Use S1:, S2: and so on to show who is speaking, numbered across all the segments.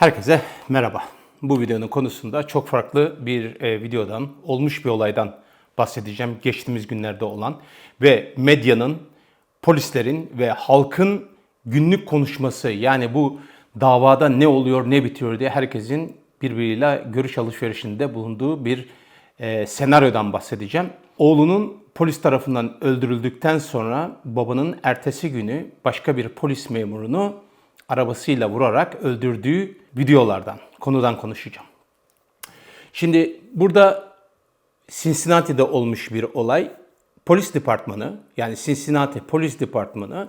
S1: Herkese merhaba. Bu videonun konusunda çok farklı bir e, videodan, olmuş bir olaydan bahsedeceğim. Geçtiğimiz günlerde olan ve medyanın, polislerin ve halkın günlük konuşması yani bu davada ne oluyor, ne bitiyor diye herkesin birbiriyle görüş alışverişinde bulunduğu bir e, senaryodan bahsedeceğim. Oğlunun polis tarafından öldürüldükten sonra babanın ertesi günü başka bir polis memurunu arabasıyla vurarak öldürdüğü videolardan, konudan konuşacağım. Şimdi burada Cincinnati'de olmuş bir olay. Polis departmanı yani Cincinnati Polis Departmanı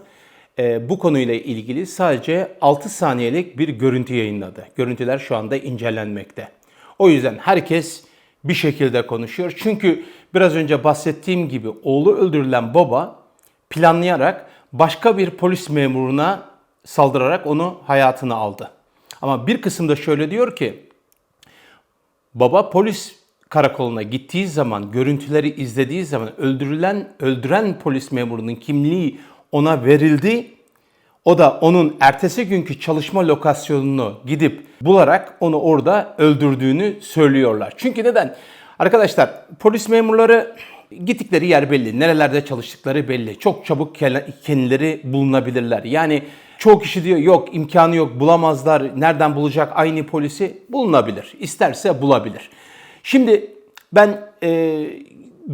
S1: e, bu konuyla ilgili sadece 6 saniyelik bir görüntü yayınladı. Görüntüler şu anda incelenmekte. O yüzden herkes bir şekilde konuşuyor. Çünkü biraz önce bahsettiğim gibi oğlu öldürülen baba planlayarak başka bir polis memuruna saldırarak onu hayatını aldı. Ama bir kısımda şöyle diyor ki baba polis karakoluna gittiği zaman, görüntüleri izlediği zaman öldürülen öldüren polis memurunun kimliği ona verildi. O da onun ertesi günkü çalışma lokasyonunu gidip bularak onu orada öldürdüğünü söylüyorlar. Çünkü neden? Arkadaşlar polis memurları gittikleri yer belli. Nerelerde çalıştıkları belli. Çok çabuk kendileri bulunabilirler. Yani çoğu kişi diyor yok imkanı yok bulamazlar. Nereden bulacak aynı polisi? Bulunabilir. İsterse bulabilir. Şimdi ben e,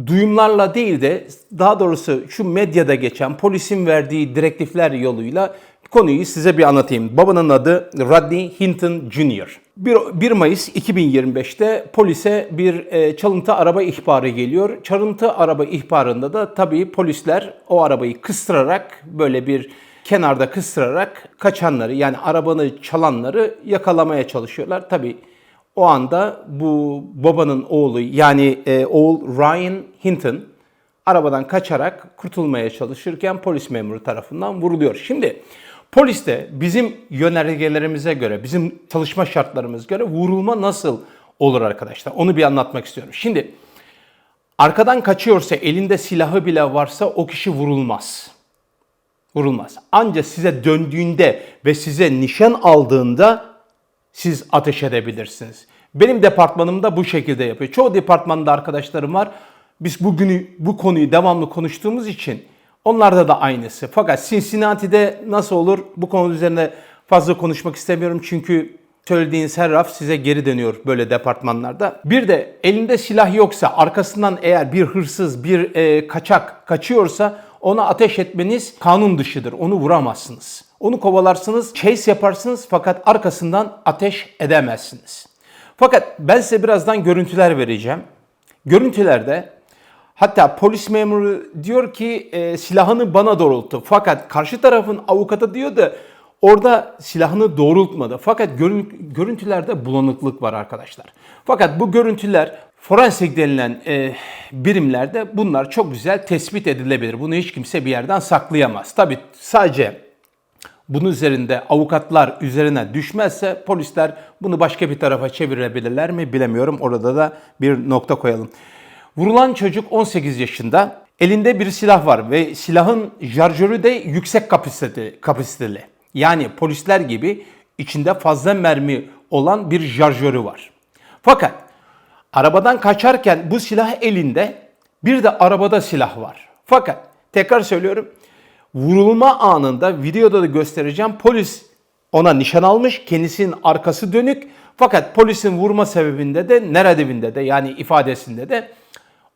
S1: duyumlarla değil de daha doğrusu şu medyada geçen polisin verdiği direktifler yoluyla konuyu size bir anlatayım. Babanın adı Rodney Hinton Jr. 1, 1 Mayıs 2025'te polise bir e, çalıntı araba ihbarı geliyor. Çalıntı araba ihbarında da tabii polisler o arabayı kıstırarak böyle bir kenarda kıstırarak kaçanları yani arabanı çalanları yakalamaya çalışıyorlar. Tabii o anda bu babanın oğlu yani e, oğul Ryan Hinton arabadan kaçarak kurtulmaya çalışırken polis memuru tarafından vuruluyor. Şimdi polis de bizim yönergelerimize göre, bizim çalışma şartlarımız göre vurulma nasıl olur arkadaşlar? Onu bir anlatmak istiyorum. Şimdi arkadan kaçıyorsa, elinde silahı bile varsa o kişi vurulmaz. Vurulmaz. Ancak size döndüğünde ve size nişan aldığında siz ateş edebilirsiniz. Benim departmanımda bu şekilde yapıyor. Çoğu departmanda arkadaşlarım var. Biz bugünü bu konuyu devamlı konuştuğumuz için onlarda da aynısı. Fakat Cincinnati'de nasıl olur? Bu konu üzerine fazla konuşmak istemiyorum çünkü söylediğiniz her raf size geri dönüyor böyle departmanlarda. Bir de elinde silah yoksa arkasından eğer bir hırsız, bir e, kaçak kaçıyorsa ona ateş etmeniz kanun dışıdır. Onu vuramazsınız. Onu kovalarsınız, chase yaparsınız fakat arkasından ateş edemezsiniz. Fakat ben size birazdan görüntüler vereceğim. Görüntülerde hatta polis memuru diyor ki e, silahını bana doğrulttu. Fakat karşı tarafın avukatı diyor da orada silahını doğrultmadı. Fakat görün, görüntülerde bulanıklık var arkadaşlar. Fakat bu görüntüler forensik denilen e, birimlerde bunlar çok güzel tespit edilebilir. Bunu hiç kimse bir yerden saklayamaz. Tabi sadece bunun üzerinde avukatlar üzerine düşmezse polisler bunu başka bir tarafa çevirebilirler mi bilemiyorum. Orada da bir nokta koyalım. Vurulan çocuk 18 yaşında. Elinde bir silah var ve silahın şarjörü de yüksek kapasiteli. kapasiteli. Yani polisler gibi içinde fazla mermi olan bir şarjörü var. Fakat arabadan kaçarken bu silah elinde bir de arabada silah var. Fakat tekrar söylüyorum vurulma anında videoda da göstereceğim polis ona nişan almış kendisinin arkası dönük fakat polisin vurma sebebinde de neredevinde de yani ifadesinde de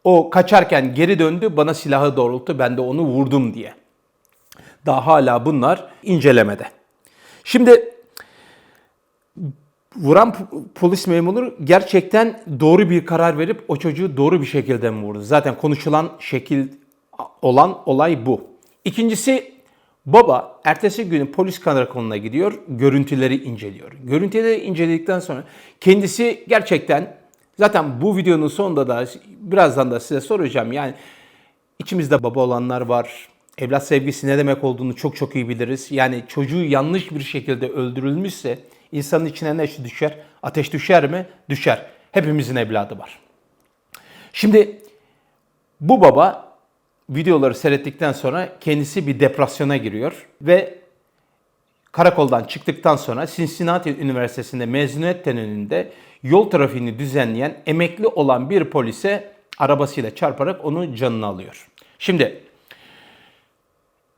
S1: o kaçarken geri döndü bana silahı doğrulttu ben de onu vurdum diye. Daha hala bunlar incelemede. Şimdi vuran polis memuru gerçekten doğru bir karar verip o çocuğu doğru bir şekilde mi vurdu? Zaten konuşulan şekil olan olay bu. İkincisi baba ertesi gün polis karakoluna gidiyor, görüntüleri inceliyor. Görüntüleri inceledikten sonra kendisi gerçekten zaten bu videonun sonunda da birazdan da size soracağım. Yani içimizde baba olanlar var. Evlat sevgisi ne demek olduğunu çok çok iyi biliriz. Yani çocuğu yanlış bir şekilde öldürülmüşse insanın içine ne düşer? Ateş düşer mi? Düşer. Hepimizin evladı var. Şimdi bu baba videoları seyrettikten sonra kendisi bir depresyona giriyor ve karakoldan çıktıktan sonra Cincinnati Üniversitesi'nde mezuniyet töreninde yol trafiğini düzenleyen emekli olan bir polise arabasıyla çarparak onun canını alıyor. Şimdi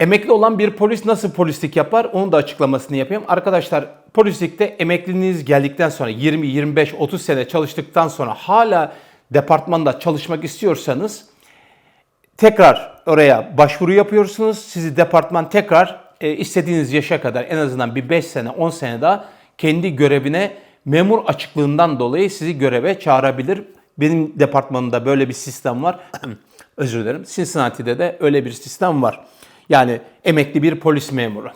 S1: Emekli olan bir polis nasıl polislik yapar? Onun da açıklamasını yapayım. Arkadaşlar polislikte emekliliğiniz geldikten sonra 20, 25, 30 sene çalıştıktan sonra hala departmanda çalışmak istiyorsanız tekrar oraya başvuru yapıyorsunuz. Sizi departman tekrar istediğiniz yaşa kadar en azından bir 5 sene 10 sene daha kendi görevine memur açıklığından dolayı sizi göreve çağırabilir. Benim departmanımda böyle bir sistem var. Özür dilerim. Cincinnati'de de öyle bir sistem var. Yani emekli bir polis memuru.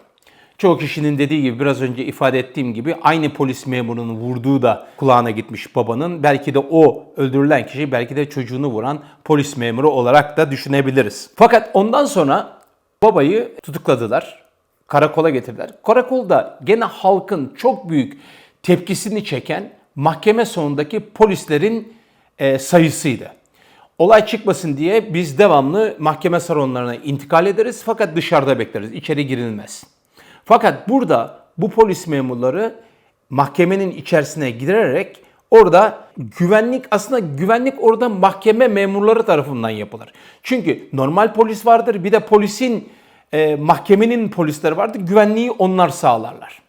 S1: Çoğu kişinin dediği gibi biraz önce ifade ettiğim gibi aynı polis memurunun vurduğu da kulağına gitmiş babanın. Belki de o öldürülen kişi belki de çocuğunu vuran polis memuru olarak da düşünebiliriz. Fakat ondan sonra babayı tutukladılar. Karakola getirdiler. Karakolda gene halkın çok büyük tepkisini çeken mahkeme sonundaki polislerin e, sayısıydı. Olay çıkmasın diye biz devamlı mahkeme salonlarına intikal ederiz fakat dışarıda bekleriz. İçeri girilmez. Fakat burada bu polis memurları mahkemenin içerisine girerek orada güvenlik aslında güvenlik orada mahkeme memurları tarafından yapılır. Çünkü normal polis vardır bir de polisin e, mahkemenin polisleri vardır. Güvenliği onlar sağlarlar.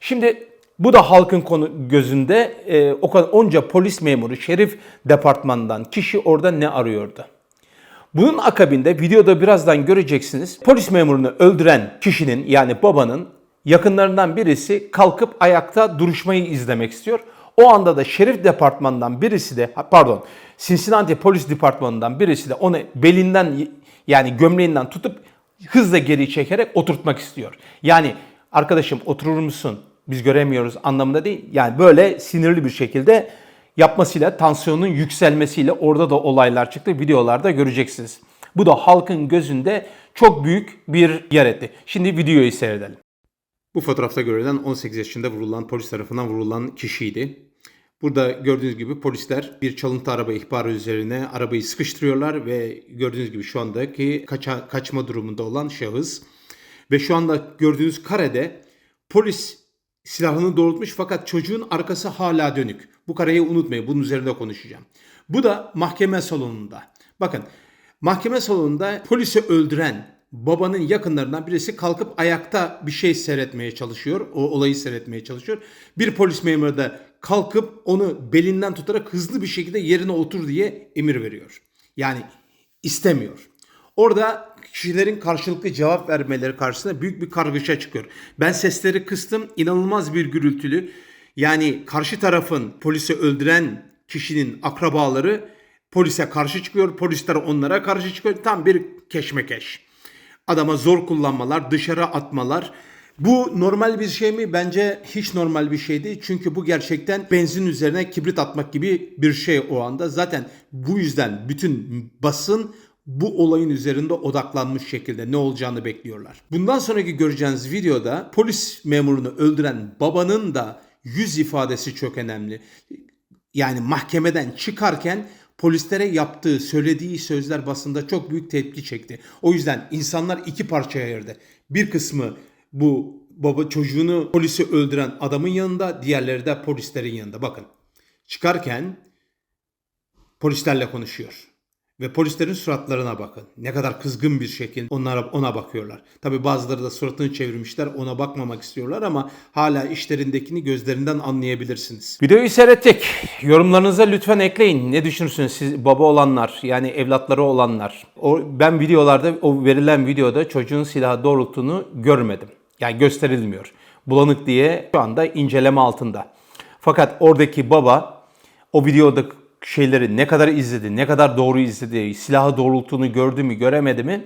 S1: Şimdi bu da halkın konu gözünde e, o kadar onca polis memuru, şerif departmandan kişi orada ne arıyordu? Bunun akabinde videoda birazdan göreceksiniz. Polis memurunu öldüren kişinin yani babanın yakınlarından birisi kalkıp ayakta duruşmayı izlemek istiyor. O anda da şerif departmandan birisi de pardon Cincinnati polis departmanından birisi de onu belinden yani gömleğinden tutup hızla geri çekerek oturtmak istiyor. Yani arkadaşım oturur musun? Biz göremiyoruz anlamında değil. Yani böyle sinirli bir şekilde yapmasıyla tansiyonun yükselmesiyle orada da olaylar çıktı. Videolarda göreceksiniz. Bu da halkın gözünde çok büyük bir yer etti. Şimdi videoyu seyredelim. Bu fotoğrafta görülen 18 yaşında vurulan polis tarafından vurulan kişiydi. Burada gördüğünüz gibi polisler bir çalıntı araba ihbarı üzerine arabayı sıkıştırıyorlar ve gördüğünüz gibi şu andaki kaça, kaçma durumunda olan şahıs. Ve şu anda gördüğünüz karede polis silahını doğrultmuş fakat çocuğun arkası hala dönük. Bu kareyi unutmayın. Bunun üzerinde konuşacağım. Bu da mahkeme salonunda. Bakın mahkeme salonunda polisi öldüren babanın yakınlarından birisi kalkıp ayakta bir şey seyretmeye çalışıyor. O olayı seyretmeye çalışıyor. Bir polis memuru da kalkıp onu belinden tutarak hızlı bir şekilde yerine otur diye emir veriyor. Yani istemiyor. Orada kişilerin karşılıklı cevap vermeleri karşısında büyük bir kargaşa çıkıyor. Ben sesleri kıstım. inanılmaz bir gürültülü. Yani karşı tarafın polisi öldüren kişinin akrabaları polise karşı çıkıyor. Polisler onlara karşı çıkıyor. Tam bir keşmekeş. Adama zor kullanmalar, dışarı atmalar. Bu normal bir şey mi? Bence hiç normal bir şey değil. Çünkü bu gerçekten benzin üzerine kibrit atmak gibi bir şey o anda. Zaten bu yüzden bütün basın bu olayın üzerinde odaklanmış şekilde ne olacağını bekliyorlar. Bundan sonraki göreceğiniz videoda polis memurunu öldüren babanın da yüz ifadesi çok önemli. Yani mahkemeden çıkarken polislere yaptığı, söylediği sözler basında çok büyük tepki çekti. O yüzden insanlar iki parçaya ayırdı. Bir kısmı bu baba çocuğunu polisi öldüren adamın yanında, diğerleri de polislerin yanında. Bakın çıkarken polislerle konuşuyor. Ve polislerin suratlarına bakın. Ne kadar kızgın bir şekilde onlara ona bakıyorlar. Tabi bazıları da suratını çevirmişler ona bakmamak istiyorlar ama hala işlerindekini gözlerinden anlayabilirsiniz. Videoyu seyrettik. Yorumlarınıza lütfen ekleyin. Ne düşünürsünüz siz baba olanlar yani evlatları olanlar. O, ben videolarda o verilen videoda çocuğun silahı doğrulttuğunu görmedim. Yani gösterilmiyor. Bulanık diye şu anda inceleme altında. Fakat oradaki baba o videoda şeyleri ne kadar izledi, ne kadar doğru izledi, silahı doğrulttuğunu gördü mü, göremedi mi?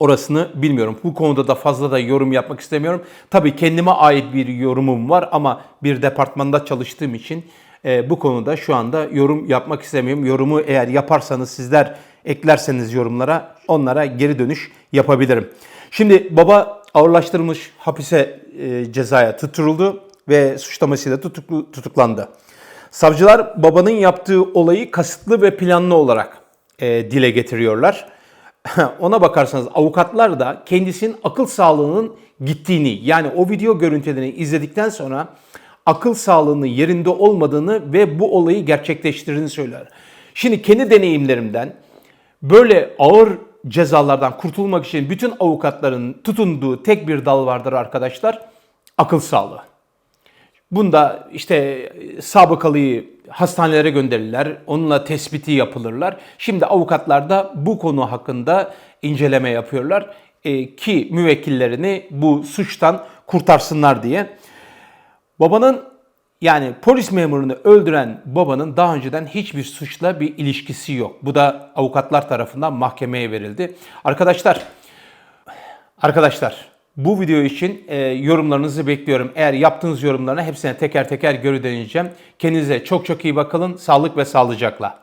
S1: Orasını bilmiyorum. Bu konuda da fazla da yorum yapmak istemiyorum. Tabii kendime ait bir yorumum var ama bir departmanda çalıştığım için e, bu konuda şu anda yorum yapmak istemiyorum. Yorumu eğer yaparsanız sizler eklerseniz yorumlara onlara geri dönüş yapabilirim. Şimdi baba ağırlaştırılmış hapise e, cezaya tutturuldu ve suçlamasıyla tutuklu, tutuklandı. Savcılar babanın yaptığı olayı kasıtlı ve planlı olarak e, dile getiriyorlar. ona bakarsanız avukatlar da kendisinin akıl sağlığının gittiğini yani o video görüntülerini izledikten sonra akıl sağlığının yerinde olmadığını ve bu olayı gerçekleştirdiğini söyler. Şimdi kendi deneyimlerimden böyle ağır cezalardan kurtulmak için bütün avukatların tutunduğu tek bir dal vardır arkadaşlar. Akıl sağlığı. Bunda işte e, sabıkalıyı hastanelere gönderirler, onunla tespiti yapılırlar. Şimdi avukatlar da bu konu hakkında inceleme yapıyorlar e, ki müvekkillerini bu suçtan kurtarsınlar diye. Babanın yani polis memurunu öldüren babanın daha önceden hiçbir suçla bir ilişkisi yok. Bu da avukatlar tarafından mahkemeye verildi. Arkadaşlar Arkadaşlar bu video için e, yorumlarınızı bekliyorum. Eğer yaptığınız yorumlarına hepsine teker teker geri döneceğim. Kendinize çok çok iyi bakın. Sağlık ve sağlıcakla.